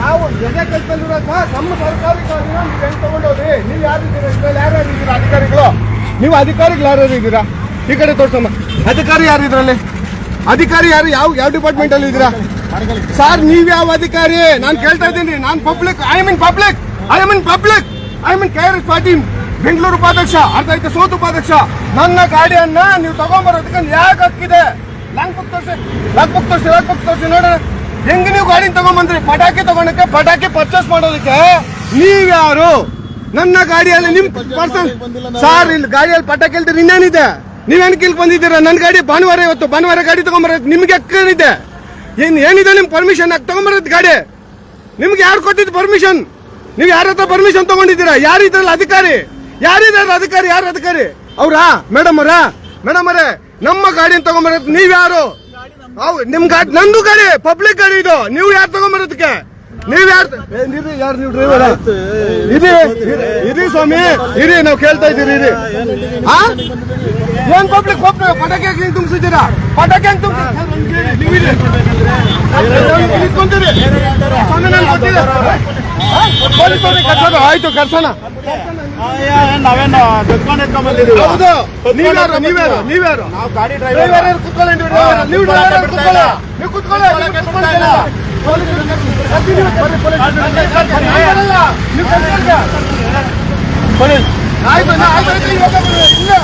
ನಾವು ಜನ ಕೆಲಸದಲ್ಲಿರೋ ಸರ್ ನಮ್ಮ ಸರ್ಕಾರಿ ಕಾರ್ಯ ನೀವು ಹೆಂಗ್ ತಗೊಂಡೋದ್ರಿ? ನೀವು ಯಾರಿದ್ದೀರಾ? ಇದ್ರಲ್ಲಿ ಯಾರ್ಯಾರು ಇದ್ದೀರ ಅಧಿಕಾರಿಗಳು? ನೀವು ಅಧಿಕಾರಿಗಳು ಯಾರ್ಯಾರು ಇದ್ದೀರಾ? ಈ ಕಡೆ ತೋರ್ಸಮ್ಮ. ಅಧಿಕಾರಿ ಯಾರು ಇದ್ರಲ್ಲಿ? ಅಧಿಕಾರಿ ಯಾರು? ಯಾವ ಯಾವ ಡಿಪಾರ್ಟ್ಮೆಂಟ್ ಅಲ್ಲಿ ಇದ್ದೀರಾ? ಸರ್ ನೀವ್ ಯಾವ ಅಧಿಕಾರಿ? ನಾನು ಕೇಳ್ತಾ ಇದ್ದೀನಿ. ನಾನು public I mean public I mean public I mean K R S Patil Bengaluru ಉಪಾಧ್ಯಕ್ಷ, ಅರ್ಧ ಐತೆ ಸೋತು ಉಪಾಧ್ಯಕ್ಷ. ನನ್ನ ಗಾಡಿಯನ್ನ ನೀವು ತಗೊಂಬರೋದಕ್ಕೆ ಯಾಕೆ ಹಕ್ಕಿದೆ. ಲಂಗ್ ಬುಕ್ ತೋರಿಸಿ. ಲಂಗ್ ಬುಕ್ ತೋರಿಸಿ ಲಂಗ್ ಬುಕ್ ತೋರಿಸಿ ನೋಡೋಣ. ಹೆಂಗ್ ನೀವು ಗಾಡಿ ತಗೊಂಬಂದ್ರಿ? ಪಟಾಕಿ ತಗೊಂಡಕ್ಕೆ ಪಟಾಕಿ ಪರ್ಚೇಸ್ ಮಾಡೋದಕ್ಕೆ? ನೀವ್ಯಾರು ನನ್ನ ಗಾಡಿಯಲ್ಲಿ ನಿಮ್ ಪರ್ಸನ್ ಸರ್ ಇಲ್ಲಿ ಗಾಡಿಯಲ್ಲಿ ಪಟಾಕಿ ಹೇಳ್ತೀರಿ ಇನ್ನೇನಿದೆ? ನೀವೇನು ಕಿಲ್ ಬಂದಿದ್ದೀರಾ? ನನ್ನ ಗಾಡಿ ಭಾನುವಾರ ಇವತ್ತು ಭಾನುವಾರ ಗಾಡಿ ತಗೊಂಬರೋದು ನಿಮ್ಗೆ ಏನಿದೆ ಏನ್ ಏನಿದೆ ನಿಮ್ ಪರ್ಮಿಷನ್ ಹಾಕಿ ತಗೊಂಬರೋದು ಗಾಡಿ? ನಿಮ್ಗೆ ಯಾರು ಕೊಟ್ಟಿದ್ದು ಪರ್ಮಿಷನ್ ನೀವು ಯಾರ ಹತ್ರ ಪರ್ಮಿಷನ್ ತಗೊಂಡಿದ್ದೀರಾ? ಯಾರು ಇದ್ರಲ್ಲ ಅಧಿಕಾರಿ? ಯಾರಿದ್ದಾರೆ ಅಧಿಕಾರಿ? ಯಾರು ಅಧಿಕಾರಿ? ಅವ್ರಾ? ಮೇಡಮ್ ಅವರ? ಮೇಡಮ್ ಅವರೇ ನಮ್ಮ ಗಾಡಿನ ತಗೊಂಬರೋದು ನೀವ್ ನಿಮ್ ಗಾಡಿ ನಂದು ಗಾಡಿ ಪಬ್ಲಿಕ್ ಗಾಡಿ ಇದು ನೀವು ಯಾರು ತಗೊಂಬರೋದಕ್ಕೆ ನೀವ್ ಯಾರು ಯಾರು ನೀವು ಡ್ರೈವರ್ ಇರಿ ಇರಿ- ಇರಿ ಸ್ವಾಮಿ ಇರಿ ನಾವು ಕೇಳ್ತಾ ಇದೀರಿ ಇರಿ? ಏನ್ ಪಬ್ಲಿಕ್ ಪಟಾಕಿ ಹೆಂಗ್ ತುಂಬಿಸಿದ್ದೀರಾ ಪಟಾಕಿ ಹೆಂಗ್ ತುಂಬಿಸಿ ನೀವು ಇರಿ ನಿಂತ್ಕೊಂತೀರಿ. ಸ್ವಾಮಿ ನಾನು ಗೊತ್ತಿದೆ ಆ? ಪೊಲೀಸ್ ಅವ್ರಿಗೆ ಕರ್ಸೋದು ಆಯ್ತು ಕರ್ಸೋಣ ನಾವೇನು ಹೌದು ನೀವ್ಯಾರು ನೀವ್ಯಾರು ನೀವ್ಯಾರು ನಾವು ಗಾಡಿ ಡ್ರೈವರ್ ಕೂತ್ಕೊಳ್ಳಿ ನೀವು ನೀವು ಕೂತ್ಕೊಳ್ಳಿ. ಆಯ್ತು ಇಲ್ಲ.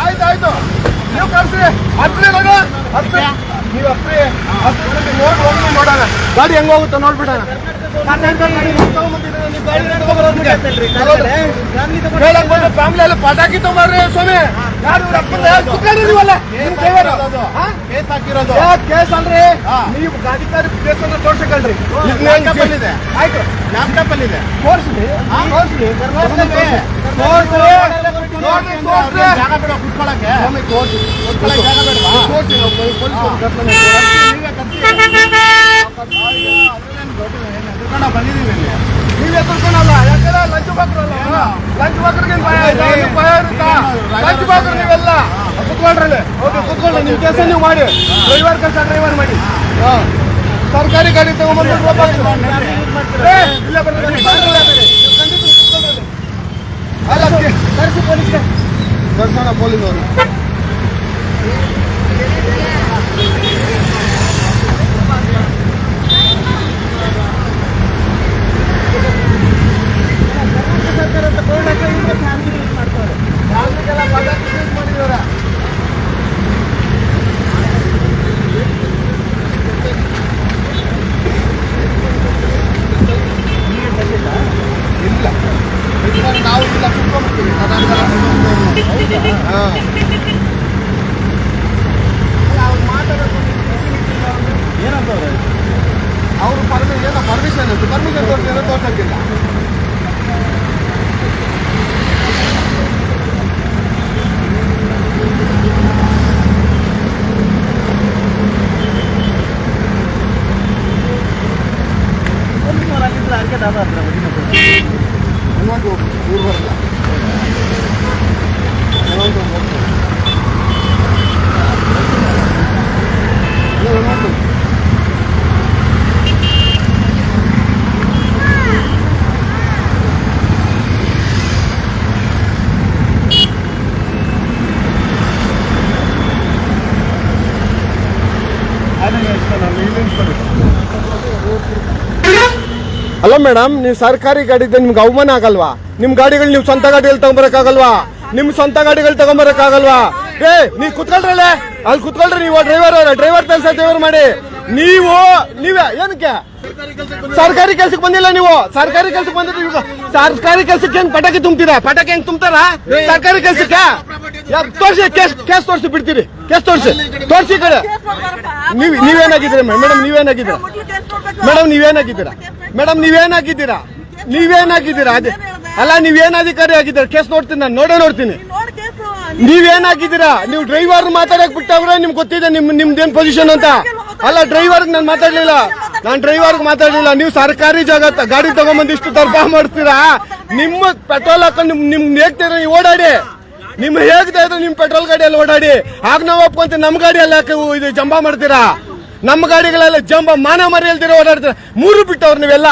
ಆಯ್ತು ಆಯ್ತು ನೀವು ಹತ್ರಿ ಹತ್ರಿ. ನೀವು ಹತ್ರಿ. ಹತ್ರಿ ನೋಡಿ ಹೋಗಿ ನೋಡೋಣ. ಗಾಡಿ ಹೆಂಗ್ ಹೋಗುತ್ತೋ ನೋಡ್ಬಿಡೋಣ. ಫ್ಯಾಮಿಲಿ ಎಲ್ಲ ಪಟಾಕಿ ತಗೊಂಡ್ರಿ ಸ್ವಾಮಿ ನೀವಲ್ಲ ಕೇಸ್ ಹಾಕಿರೋದು ಕೇಸ್ ಅಲ್ರಿ. ನೀವು ಗಾಡಿಕಾರಿ ಕೇಸ್ ಅನ್ನ ತೋರ್ಸಕಲ್ರಿ ಇದೆ ಆಯ್ತು ಲ್ಯಾಪ್ಟಾಪ್ ಅಲ್ಲಿ ಇದೆ ತೋರ್ಸ್ರಿ ತೋರ್ಸ್ರಿ ಜಾಗ ಬಿಡು ಕುತ್ಕೊಳಕ್ಕೆ ತೋರ್ಸಿ ಕುತ್ಕೊಳಕ್ಕೆ ಜಾಗ ಬೇಡವಾ ತೋರ್ಸಿ ನಾವು ಪೊಲೀಸ್ ಕರ್ಕೊಂಡು ನೀವೇ ಏನು ಎದ್ರುಕೊಂಡು ಬಂದಿದ್ದೀವಿ ಇಲ್ಲಿ ನೀವೇ ಕರ್ಕೊಂಡಲ್ಲ ಯಾಕಂದ್ರೆ ಲಂಚ್ ಬಾಕ್ರಲ್ಲ ಲಂಚ್ ಬಾಕ್ರಿಗೆ ಭಯ ಭಯ ಇರುತ್ತಾ ಲಂಚ್ ಬಾಕ್ರು ನೀವೆಲ್ಲ ಕುತ್ಕೊಳ್ರಲ್ಲಿ ಓಕೆ ಕುತ್ಕೊಳ್ಳಿ ನಿಮ್ ಕೆಲಸ ನೀವು ಮಾಡಿ ಡ್ರೈವರ್ ಕೆಲಸ ಡ್ರೈವರ್ ಮಾಡಿ ಹಾ. ಸರ್ಕಾರಿ ಗಾಡಿ ತಗೊಂಡ್ಬಂದು ಇಲ್ಲ ಬರ್ರಿ. ಅಲ್ಲ ಕರೆಸಿ ಪೊಲೀಸ್ಗೆ ಕರ್ಸೋಣ ಪೊಲೀಸ್ ಅವರು ಫ್ಯಾಮಿಲಿಗೆಲ್ಲ ಪಟಾಕಿ ಯೂಸ್ ಮಾಡಿದ್ದಾರೆ ಇಲ್ಲ ಇಲ್ಲ ಕುತ್ಕೊಂಡ್ಬಿಡ್ತೀವಿ ಹಾ ಏನಂತ ಅವ್ರೆ? ಅವರು ಪರ್ಮಿಷನ್ ಏನೋ ಪರ್ಮಿಷನ್ ಇತ್ತು ಪರ್ಮಿಷನ್ ತೋರಿಸಿ ಏನೋ ತೋರ್ಸಕ್ಕಿಲ್ಲ ಅಲ್ಲ ಮೇಡಮ್, ನೀವು ಸರ್ಕಾರಿ ಗಾಡಿ ಇದ್ದರೆ ನಿಮ್ಗೆ ಅವಮಾನ ಆಗಲ್ವಾ? ನಿಮ್ ಗಾಡಿಗಳು ನೀವು ಸ್ವಂತ ಗಾಡಿಗಳು ತಗೊಂಬರಕ್ಕಾಗಲ್ವಾ? ನಿಮ್ ಸ್ವಂತ ಗಾಡಿಗಳು ತಗೊಂಬರಕ್ಕಾಗಲ್ವಾ? ಏ, ನೀವು ಕುತ್ಕೊಳ್ರಲ್ಲ ಅಲ್ಲಿ ಕುತ್ಕೊಳ್ರಿ ನೀವು ಡ್ರೈವರ್ ಡ್ರೈವರ್ ಕೆಲಸ ಡ್ರೈವರ್ ಮಾಡಿ. ನೀವು, ನೀವೇ, ಏನಕ್ಕೆ? ಸರ್ಕಾರಿ ಕೆಲ್ಸಕ್ಕೆ ಬಂದಿಲ್ಲ ನೀವು? ಸರ್ಕಾರಿ ಕೆಲ್ಸಕ್ಕೆ ಬಂದಿದ್ರೆ ಸರ್ಕಾರಿ ಕೆಲ್ಸಕ್ಕೆ ಹೆಂಗ್ ಪಟಾಕಿ ತುಂಬ್ತೀರಾ? ಪಟಾಕಿ ಹೆಂಗ್ ತುಂಬ್ತಾರ? ಸರ್ಕಾರಿ ಕೆಲ್ಸಕ್ಕೆ? ತೋರಿಸಿ, ಕೇಸ್ ಕೇಸ್ ತೋರಿಸಿ ಬಿಡ್ತೀರಿ. ಕೇಸ್ ತೋರಿಸಿ. ತೋರಿಸಿ ಕಡೆ. ನೀವ್ ನೀವೇನಾಗಿದ್ದೀರಾ ಮೇಡಮ್ ನೀವೇನಾಗಿದ್ದೀರಾ? ಮೇಡಮ್, ನೀವೇನಾಗಿದ್ದೀರಾ? ಮೇಡಮ್ ನೀವೇನಾಗಿದ್ದೀರಾ? ನೀವೇನ್ ಹಾಕಿದ್ದೀರಾ ಅದೇ. ಅಲ್ಲ ನೀವೇನ್ ಅಧಿಕಾರಿ ಆಗಿದ್ದೀರಾ? ಕೇಸ್ ನೋಡ್ತೀನಿ ನಾನು. ನೋಡೇ ನೋಡ್ತೀನಿ. ನೀವೇನ್ ಹಾಕಿದ್ದೀರಾ ನೀವು ಡ್ರೈವರ್ ಮಾತಾಡಕ್ ಬಿಟ್ಟವ್ರೆ ನಿಮ್ಗೆ ಗೊತ್ತಿದೆ ನಿಮ್ ನಿಮ್ದೇನ್ ಪೊಸಿಷನ್ ಅಂತ. ಅಲ್ಲ ಡ್ರೈವರ್ ನಾನು ಮಾತಾಡ್ಲಿಲ್ಲ. ನಾನು ಡ್ರೈವರ್ ಮಾತಾಡ್ಲಿಲ್ಲ. ನೀವು ಸರ್ಕಾರಿ ಜಾಗ ಗಾಡಿ ತಗೊಂಬಂದು ಇಷ್ಟು ದರ್ಭ ಮಾಡ್ತೀರಾ? ನಿಮ್ಮ ಪೆಟ್ರೋಲ್ ಹಾಕೊಂಡು ನಿಮ್ ನಿಮ್ ಹೇಗ್ತೀರ ನೀವು ಓಡಾಡಿ. ನಿಮ್ ಹೇಗ್ತಾ ಇದ್ರೆ ನಿಮ್ ಪೆಟ್ರೋಲ್ ಗಾಡಿಯಲ್ಲಿ ಓಡಾಡಿ. ಆಗ ನಾವು ಒಪ್ಕೊಂತ ನಮ್ ಗಾಡಿಯಲ್ಲಿ ಯಾಕೆ ಇದು ಜಂಬಾ ಮಾಡ್ತೀರಾ? ನಮ್ಮ ಗಾಡಿಗಳೆಲ್ಲ ಜಂಬ ಮಾನ ಮರಿ ಓಡಾಡ್ತಾರೆ. ಓಡಾಡ್ತೀರಾ ಮೂರು ಬಿಟ್ಟವ್ರು ನೀವೆಲ್ಲ.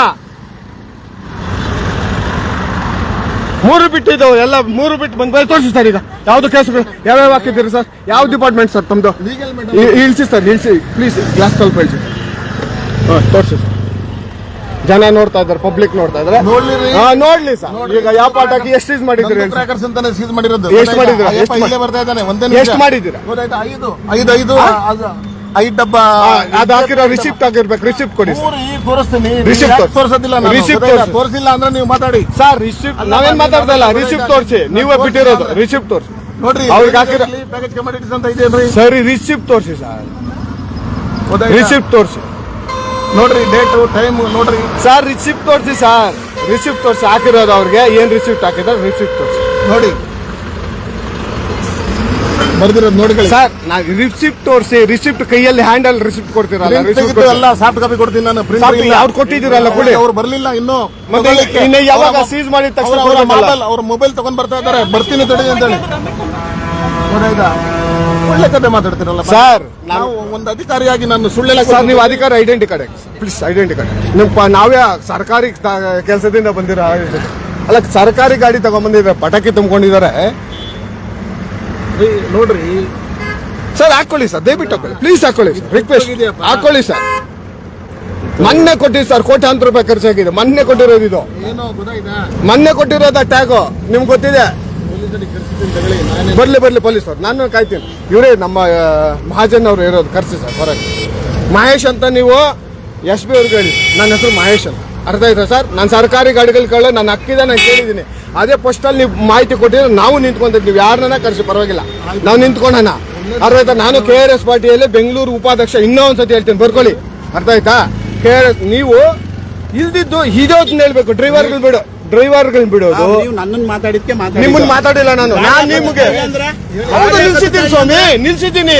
ಮೂರು ಬಿಟ್ಟಿದ್ದವು ಎಲ್ಲ ಮೂರು ಬಿಟ್ಟು ಬಂದ್ ತೋರಿಸಿ ಸರ್ ಈಗ. ಯಾವ್ದು ಕೇಸುಗಳು ಯಾವ್ಯಾವ ಹಾಕಿದ್ದೀರಿ ಸರ್? ಯಾವ ಡಿಪಾರ್ಟ್ಮೆಂಟ್ ಸರ್ ತಮ್ದು? ಇಳಿಸಿ ಸರ್ ಇಳಿಸಿ. ಪ್ಲೀಸ್ ಗ್ಲಾಸ್ ಸ್ವಲ್ಪ ಇಳಿಸಿ. ಹಾಂ ತೋರಿಸಿ ಸರ್. ಜನ ನೋಡ್ತಾ ಇದ್ದಾರೆ ಪಬ್ಲಿಕ್ ನೋಡ್ತಾ ಇದ್ದಾರೆ. ನೋಡ್ಲಿ ಸರ್. ಈಗ ಯಾವ ಪಾಠಕ್ಕೆ ಎಷ್ಟು ಸೀಸ್ ಮಾಡಿರೋದು. ಎಷ್ಟು ಮಾಡಿದ್ರೆ ಎಷ್ಟು. ಮಾಡಿದ್ದೀರಾ? ಐದು ಡಬ್ಬ ಅದು ಹಾಕಿರೋ ರಿಸಿಪ್ಟ್ ಆಗಿರ್ಬೇಕು ರಿಸಿಪ್ಟ್ ಕೊಡಿ ಮೂರು ಈಗ ತೋರಿಸ್ತೀನಿ. Receipt ಯಾಕ್ ತೋರ್ಸಿ. ತೋರ್ಸೋದಿಲ್ಲ ನಾನು? Receipt ಗೊತ್ತಾಯ್ತಾ? ತೋರ್ಸಿ. ತೋರ್ಸಿಲ್ಲ ಅಂದ್ರೆ ನೀವು ಮಾತಾಡಿ. ಸರ್ ರಿಸಿಪ್ಟ್ ನಾವೇನ್ ಇಲ್ಲ. ರಿಸಿಪ್ಟ್ ತೋರಿಸಿ. ನೀವೇ ಬಿಟ್ಟಿರೋದು. ರಿಸಿಪ್ಟ್ ತೋರಿಸಿ. ನೋಡ್ರಿ ಅವ್ರಿಗೆ ಹಾಕಿರೋ- ಪ್ಯಾಕೇಜ್ ಕಮಾಡಿಟೀಸ್ ಅಂತ ಇದೆಯಲ್ರಿ ಸರಿ ರಿಸಿಪ್ಟ್ ತೋರಿಸಿ ಸರ್ ಗೊತ್ತಾಯ್ತಾ? ರಿಸಿಪ್ಟ್ ತೋರಿಸಿ. ನೋಡ್ರಿ ಡೇಟು ಟೈಮ್ ನೋಡ್ರಿ. ಸರ್ ರಿಸಿಪ್ಟ್ ತೋರಿಸಿ ಸರ್ ರಿಸಿಪ್ಟ್ ತೋರಿಸಿ. ಹಾಕಿರೋದು ಅವ್ರಿಗೆ. ಏನ್ ರಿಸಿಪ್ಟ್ ಹಾಕಿದ್ರೆ ರಿಸಿಪ್ಟ್ ತೋರಿಸಿ. ನೋಡಿ ಬರ್ದಿರೋದು ನೋಡ್ಕೊಳ್ಳಿ ಸರ್ ನಾ ರಿಸಿಪ್ಟ್ ತೋರಿಸಿ ರಿಸಿಪ್ಟ್ ಕೈಯಲ್ಲಿ ಹ್ಯಾಂಡಲ್ ರಿಸಿಪ್ಟ್ ಕೊಡ್ತೀರಲ್ಲ Print ತೆಗೆದು ಎಲ್ಲ ಸಾಫ್ಟ್ ಕಾಪಿ ಕೊಡ್ತೀನಿ ನಾನು ಪ್ರಿಂಟ್ ಅವ್ರು ಕೊಟ್ಟಿದ್ದೀರಲ್ಲ, ಕೊಡಿ. ಅವ್ರು ಬರಲಿಲ್ಲ ಇನ್ನು. ಮತ್ತೆ ತಗೊಳ್ಳಿಕ್ಕೆ. ಇನ್ನು ಯಾವಾಗ ಅವ್ರ- seize ಮಾಡಿದ ತಕ್ಷಣ ಅವ್ರ- ಅವ್ರ ಕೊಡ್ಬೇಕಲ್ಲ? ಮೊಬೈಲ್ ಅವ್ರ ಮೊಬೈಲ್ ತಗೊಂಡ್ ಬರ್ತಾ ಇದಾರೆ ಬರ್ತೀನಿ ತಡಿ ಅಂತ ಹೇಳಿ ಒಳ್ಳೆ ಕತೆ ಮಾತಾಡ್ತೀರಲ್ಲ ಸರ್ ನಾವು ಒಂದು ಅಧಿಕಾರಿಯಾಗಿ ನಾನು ಸುಳ್ಳೆಲ್ಲ ಸರ್ ನೀವು ಅಧಿಕಾರ identity card please identity card ನಿಮ್ಮ ಪ- ನಾವೇ ಸರ್ಕಾರಿ ಕೆಲಸದಿಂದ ಬಂದಿರೋ ಅಲ್ಲ ಸರ್ಕಾರಿ ಗಾಡಿ ತಗೊಂಡ್ಬಂದಿದ್ದಾರೆ ಪಟಾಕಿ ತುಂಬಿಕೊಂಡಿದ್ದಾರೆ. ನೋಡ್ರಿ. ಸರ್ ಹಾಕೊಳ್ಳಿ ಸರ್ ದಯವಿಟ್ಟು ಹಾಕೊಳ್ಳಿ. ಪ್ಲೀಸ್ ಹಾಕೊಳ್ಳಿ ರಿಕ್ವೆಸ್ಟ್ ಹೋಗಿದ್ಯಪ್ಪ. ಹಾಕೊಳ್ಳಿ ಸರ್. ಮೊನ್ನೆ ಕೊಟ್ಟಿದ್ದು ಸರ್ ಕೋಟ್ಯಾಂತರ ರೂಪಾಯಿ ಖರ್ಚಾಗಿದೆ ಮೊನ್ನೆ ಕೊಟ್ಟಿರೋದು ಇದು. ಮೊನ್ನೆ ಕೊಟ್ಟಿರೋದ ಟ್ಯಾಗು ನಿಮ್ಗೆ ಗೊತ್ತಿದೆ? ಬರ್ಲಿ ಬರ್ಲಿ ಪೊಲೀಸ್ ಅವ್ರು. ನಾನು ಕಾಯ್ತೀನಿ. ಇವರೇ ನಮ್ಮ ಮಹಾಜನ್ ಅವ್ರು ಇರೋದು ಖರ್ಚು ಸರ್ ಹೊರಗೆ. ಮಹೇಶ್ ಅಂತ ನೀವು ಎಸ್ ಬಿ ಅವ್ರಿಗೆ ಹೇಳಿ. ನನ್ನ ಹೆಸರು ಮಹೇಶ್ ಅಂತ. ಅರ್ಥ ಆಯ್ತಾ ಸರ್? ನಾನು ಸರ್ಕಾರಿ ಗಾಡಿಗಳು ಕೇಳೋ ನಾನು ಹಕ್ಕಿದೆ ನಾನು ಕೇಳಿದ್ದೀನಿ. ಅದೇ ಪೋಸ್ಟಲ್ಲಿ ನೀವು ಮಾಹಿತಿ ಕೊಟ್ಟಿದ್ರೆ ನಾವು ನಿಂತ್ಕೊಂತಿದ್ವಿ ನೀವು ಯಾರನ್ನ ಕರೆಸಿ, ಪರವಾಗಿಲ್ಲ. ನಾವು ನಿಂತ್ಕೊಂಡಣ ಅರ್ಥ ನಾನು ಕೆ ಆರ್ ಎಸ್ ಪಾರ್ಟಿಯಲ್ಲಿ ಬೆಂಗಳೂರು ಉಪಾಧ್ಯಕ್ಷ, ಇನ್ನೂ ಒಂದ್ಸತಿ ಹೇಳ್ತೀನಿ, ಬರ್ಕೊಳ್ಳಿ. ಅರ್ಥ ಆಯ್ತಾ? ಕೆ ಆರ್ ಎಸ್ ನೀವು ಇಲ್ದಿದ್ದು ಇದೇ ಹೇಳ್ಬೇಕು ಡ್ರೈವರ್ಗಳು ಬಿಡು. ಡ್ರೈವರ್ಗಳು ಬಿಡೋದು. ನೀವು ನನ್ನನ್ನು ಮಾತಾಡಿದ್ಕೆ ನಿಮ್ಮನ್ನ ಮಾತಾಡಿಲ್ಲ ನಾನು. ನಿಮಗೆ ನಿಮ್ಗೆ ಹೌದು ನಿಲ್ಸಿದ್ದೀನಿ ಸ್ವಾಮಿ ನಿಲ್ಸಿದ್ದೀನಿ.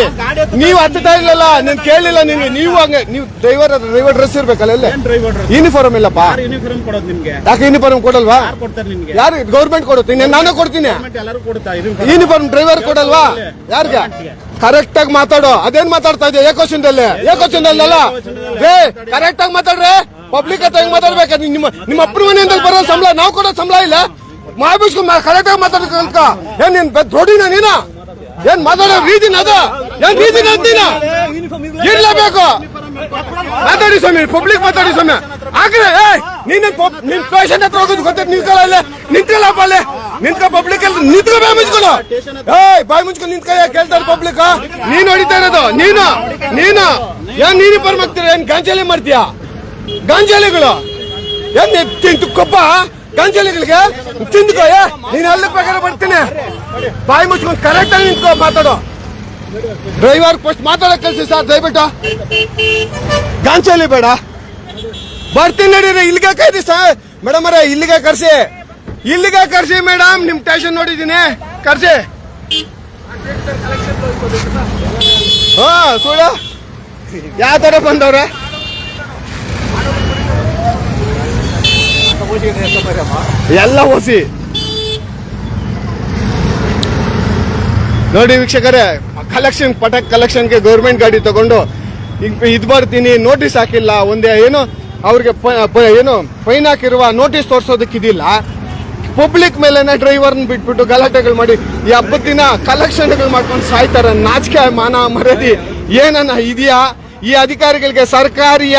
ನೀವು ಹತ್ತಾ ಇಲ್ಲಲ್ಲ ನೀನ್ ಕೇಳಿಲ್ಲ ನಿಮ್ಗೆ ನೀವು ಹಂಗೆ ನೀವು ಡ್ರೈವರ್ ಡ್ರೈವರ್ ಡ್ರೆಸ್ ಇರ್ಬೇಕಲ್ಲ ಡ್ರೈವರ್ ಯೂನಿಫಾರ್ಮ್ ಇಲ್ಲಪ್ಪ. ಯಾರು ಯೂನಿಫಾರ್ಮ್ ಕೊಡೋದು ನಿಮ್ಗೆ? ಯಾಕೆ ಯೂನಿಫಾರ್ಮ್ ಕೊಡಲ್ವಾ? ಯಾರು ಗೌರ್ಮೆಂಟ್ ಕೊಡುತ್ತೆ? ನಾನು ಕೊಡ್ತೀನಿ. ಯೂನಿಫಾರ್ಮ್? ಡ್ರೈವರ್ ಕೊಡಲ್ವಾ? ಯಾರಿಗೆ? ಕರೆಕ್ಟ್ ಆಗಿ ಮಾತಾಡೋ. ಅದೇನ್ ಮಾತಾಡ್ತಾ ಇದೆಯಾ? ಏಕೋಚನದಲ್ಲಿ ಏಕೋಚನದಲ್ಲಿ ರೇ ಕರೆಕ್ಟ್ ಆಗಿ ಮಾತಾಡ್ರೆ? ಪಬ್ಲಿಕ್ ಹತ್ರ ಹೆಂಗ್ ಮಾತಾಡ್ಬೇಕು? ನಿಮ್ಮ ನಿಮ್ಮ ಅಪ್ಪನ ಮನೆಯಿಂದ ಬರೋ ಸಂಬಳ, ನಾವು ಕೊಡೋ ಸಂಬಳ ಇಲ್ಲ. ಮಾಬಿಸ್ಕೊ ಕರೆಕ್ಟ್ ಆಗಿ ಮಾತಾಡ್ಕ ಏನ್ ನೀನ್ ದೊಡ್ಡಿನ ನೀನ? ಏನ್ ಮಾತಾಡೋ ರೀತಿನ ಅದ? ಏನ್ ರೀತಿ ಅಂತೀನ ಇರ್ಲೇಬೇಕು ಮಾತಾಡಿ ಸ್ವಾಮಿ ಪಬ್ಲಿಕ್ ಮಾತಾಡಿ ಸ್ವಾಮಿ. ಆಗ್ರೆ ನೀನ್ ನಿನ್ ಪೇಷಂಟ್ ಹತ್ರ ಹೋಗೋದು ಗೊತ್ತೈತೆ ನಿಂತ್ಕೊಳ್ಳ ನಿಂತ್ಕೊಳ್ಳಪ್ಪ ಅಲ್ಲೇ? ನಿಂತ್ಕ ಪಬ್ಲಿಕ್ ಅಲ್ಲಿ. ನಿಂತ್ಕೊ ಬಾಯ್ ಮುಚ್ಕೊಳ್ಳೋ ಏಯ್, ಬಾಯ್ ಮುಚ್ಕೊಂಡು ನಿಂತ್ಕ ಕೇಳ್ತಾರೆ ಪಬ್ಲಿಕ್ ನೀನ್ ಹೊಡಿತಾ ಇರೋದು. ನೀನು ನೀನು. ಏನ್ ನೀನು ಬರ್ಮಾಗ್ತೀರ ಏನ್ ಗಾಂಜಾಲಿ ಮಾಡ್ತೀಯಾ? ಗಾಂಜಾಲಿಗಳು. ಎಣ್ಣೆ ತಿಂತು ಕೊಬ್ಬ ಗಾಂಜಾಲಿಗಳಿಗೆ ತಿಂದ್ಕೋ, ಏ, ನೀನ್ ಅಲ್ಲಿ ಬೇಕಾದ್ರೆ ಬರ್ತೀನಿ ಬಾಯಿ ಮುಚ್ಕೊಂಡು ಕರೆಕ್ಟ್ ಆಗಿ ನಿಂತ್ಕೋ, ಮಾತಾಡೋ. ಡ್ರೈವರ್ ಫಸ್ಟ್ ಮಾತಾಡೋ ಕೆಲಸ ಸರ್ ದಯವಿಟ್ಟು. ಗಾಂಚಲಿ ಬೇಡ. ಬರ್ತೀನಿ ನಡೀರಿ ಇಲ್ಲಿಗೆ ಕೈದಿ ಸರ್ ಮೇಡಮ್ ಅರೇ ಇಲ್ಲಿಗೆ ಕರ್ಸಿ. ಇಲ್ಲಿಗೆ ಕರ್ಸಿ, ಮೇಡಮ್, ನಿಮ್ ಸ್ಟೇಷನ್ ನೋಡಿದೀನಿ ಕರ್ಸಿ. ಹಾ ಸುಳ್ಳ ಯಾವ ತರ ಬಂದವ್ರೆ? ಎಲ್ಲ ಓಸಿ ನೋಡಿ ವೀಕ್ಷಕರೇ ಕಲೆಕ್ಷನ್ ಪಟಾಕ್ ಕಲೆಕ್ಷನ್ಗೆ ಗೌರ್ಮೆಂಟ್ ಗಾಡಿ ತಗೊಂಡು ಇದು ಬರ್ತೀನಿ ನೋಟಿಸ್ ಹಾಕಿಲ್ಲ, ಒಂದೇ ಏನು, ಅವ್ರಿಗೆ ಏನು ಫೈನ್ ಹಾಕಿರುವ ನೋಟಿಸ್ ತೋರಿಸೋದಕ್ಕಿದಿಲ್ಲ ಪಬ್ಲಿಕ್ ಮೇಲೆನೆ ಡ್ರೈವರ್ನ ಬಿಟ್ಬಿಟ್ಟು ಗಲಾಟೆಗಳು ಮಾಡಿ, ಈ ಹಬ್ಬದ ದಿನ ಕಲೆಕ್ಷನ್ಗಳು ಮಾಡ್ಕೊಂಡು ಸಾಯ್ತಾರೆ, ನಾಚಿಕೆ, ಮಾನ ಮರದಿ ಏನನ್ನ ಇದೆಯಾ? ಈ ಅಧಿಕಾರಿಗಳಿಗೆ ಸರ್ಕಾರಿಯ?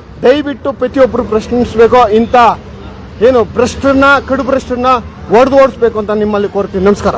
ದಯವಿಟ್ಟು ಪ್ರತಿಯೊಬ್ಬರು ಪ್ರಶ್ನಿಸಬೇಕು ಇಂಥ ಏನು ಭ್ರಷ್ಟರನ್ನ ಕಡು ಭ್ರಷ್ಟರನ್ನ ಒಡೆದು ಓಡಿಸ್ಬೇಕು ಅಂತ ನಿಮ್ಮಲ್ಲಿ ಕೋರ್ತೀನಿ. ನಮಸ್ಕಾರ.